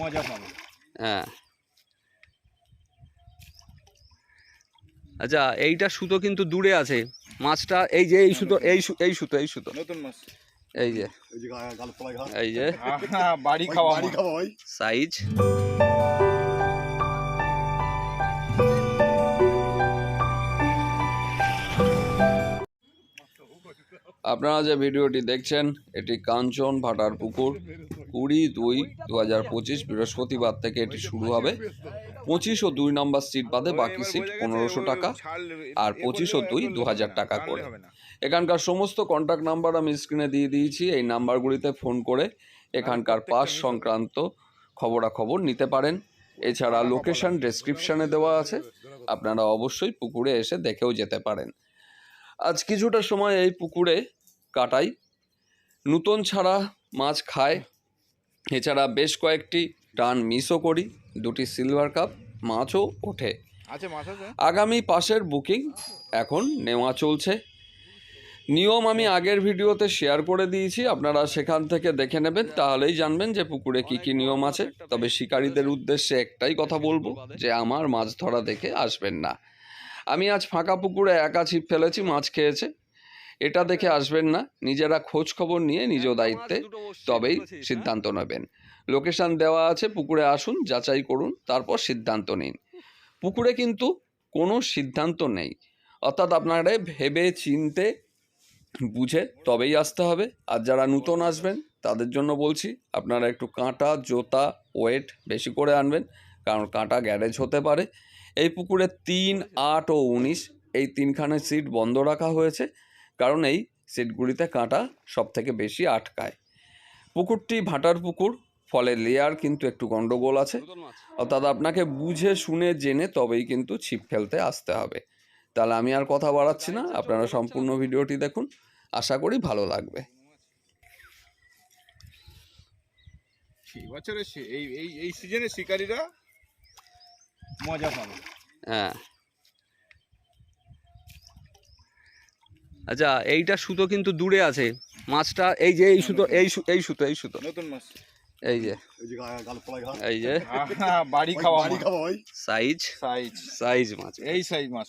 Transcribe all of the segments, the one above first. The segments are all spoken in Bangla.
মজা পাবে। হ্যাঁ। আচ্ছা এইটা সুতো কিন্তু দূরে আছে। মাছটা এই যে এই সুতো এই এই সুতো এই সুতো। নতুন মাছ। এই যে। এই যে বাড়ি খাওয়া বাড়ি খাওয়া ভাই। সাইজ। আপনারা যে ভিডিওটি দেখছেন এটি কাঞ্চন ভাটার পুকুর। কুড়ি দুই দু হাজার পঁচিশ বৃহস্পতিবার থেকে এটি শুরু হবে। পঁচিশ ও দুই নম্বর সিট বাদে বাকি সিট পনেরোশো টাকা আর পঁচিশ ও দুই দু হাজার টাকা করে। এখানকার সমস্ত কন্ট্যাক্ট নাম্বার আমি স্ক্রিনে দিয়ে দিয়েছি। এই নাম্বারগুলিতে ফোন করে এখানকার পাস সংক্রান্ত খবরাখবর নিতে পারেন। এছাড়া লোকেশন ডেসক্রিপশানে দেওয়া আছে। আপনারা অবশ্যই পুকুরে এসে দেখেও যেতে পারেন। আজ কিছুটা সময় এই পুকুরে কাটাই। নূতন ছাড়া মাছ খায়। এছাড়া বেশ কয়েকটি টান মিসও করি দুটি সিলভার কাপ মাছও ওঠে। আগামী পাশের বুকিং এখন নেওয়া চলছে। নিয়ম আমি আগের ভিডিওতে শেয়ার করে দিয়েছি আপনারা সেখান থেকে দেখে নেবেন তাহলেই জানবেন যে পুকুরে কি কি নিয়ম আছে। তবে শিকারীদের উদ্দেশ্যে একটাই কথা বলব যে আমার মাছ ধরা দেখে আসবেন না। আমি আজ ফাঁকা পুকুরে একা ছিপ ফেলেছি মাছ খেয়েছে। এটা দেখে আসবেন না নিজেরা খোঁজ খবর নিয়ে নিজ দায়িত্বে তবেই সিদ্ধান্ত নেবেন। লোকেশন দেওয়া আছে পুকুরে আসুন যাচাই করুন তারপর সিদ্ধান্ত নিন। পুকুরে কিন্তু কোনো সিদ্ধান্ত নেই। অর্থাৎ আপনারা ভেবে চিনতে বুঝে তবেই আসতে হবে। আর যারা নূতন আসবেন তাদের জন্য বলছি আপনারা একটু কাঁটা জোতা ওয়েট বেশি করে আনবেন কারণ কাঁটা গ্যারেজ হতে পারে। এই পুকুরে তিন আট ও উনিশ এই তিনখানে সিট বন্ধ রাখা হয়েছে। কারণ এই সিটগুলিতে কাঁটা সব থেকে বেশি আটকায়। পুকুরটি ভাটার পুকুর ফলে লেয়ার কিন্তু একটু গন্ডগোল আছে। অর্থাৎ আপনাকে বুঝে শুনে জেনে তবেই কিন্তু ছিপ ফেলতে আসতে হবে। তাহলে আমি আর কথা বাড়াচ্ছি না আপনারা সম্পূর্ণ ভিডিওটি দেখুন। আশা করি ভালো লাগবে। এই এই এই এই সিজনে শিকারীরা মজা পাবে। হ্যাঁ। আচ্ছা এইটা সুতো কিন্তু দূরে আছে। মাছটা এই যে এই সুতো এই এই সুতো এই সুতো। নতুন মাছ। এই যে। এই যে বাড়ি খাওয়া বাড়ি খাওয়া সাইজ। সাইজ। সাইজ মাছ। এই সাইজ মাছ।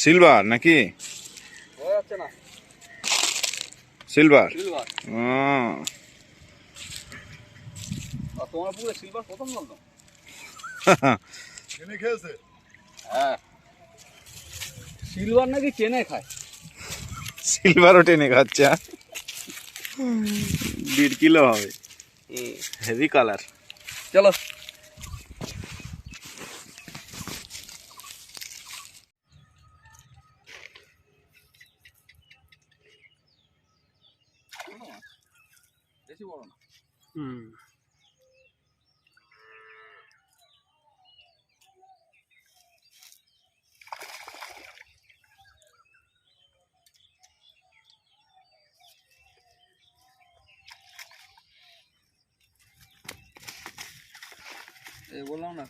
সিলভার নাকি? সিলভার সিলভার তোমার পুরো সিলভার প্রথম বলতো খেয়েছে? হ্যাঁ। সিলভার নাকি চেনে খায়? সিলভারও টেনে খাচ্ছে? দেড় কিলো হবে। হেভি কালার চলো। বেশি বড় না? হুম। এই বললাম না?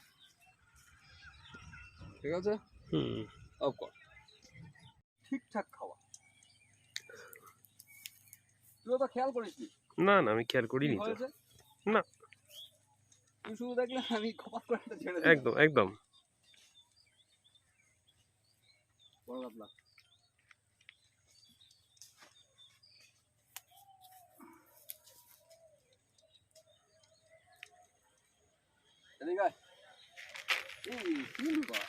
ঠিক আছে? হুম। অফ কর ঠিকঠাক খাওয়া তুই তো খেয়াল করিস না না আমি খেয়াল করিনি তো। না। তুই শুধু দেখলে আমি খপাত করে ছেড়ে একদম একদম। বড় কাতলা এদিকে আয়। এই সিলভার।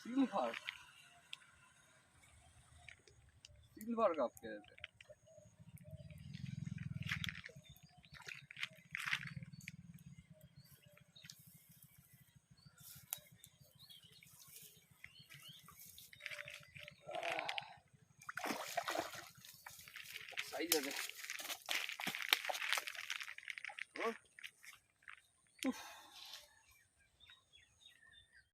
সিলভার। সিলভার কাপ খেয়েছে। সাইজ আছে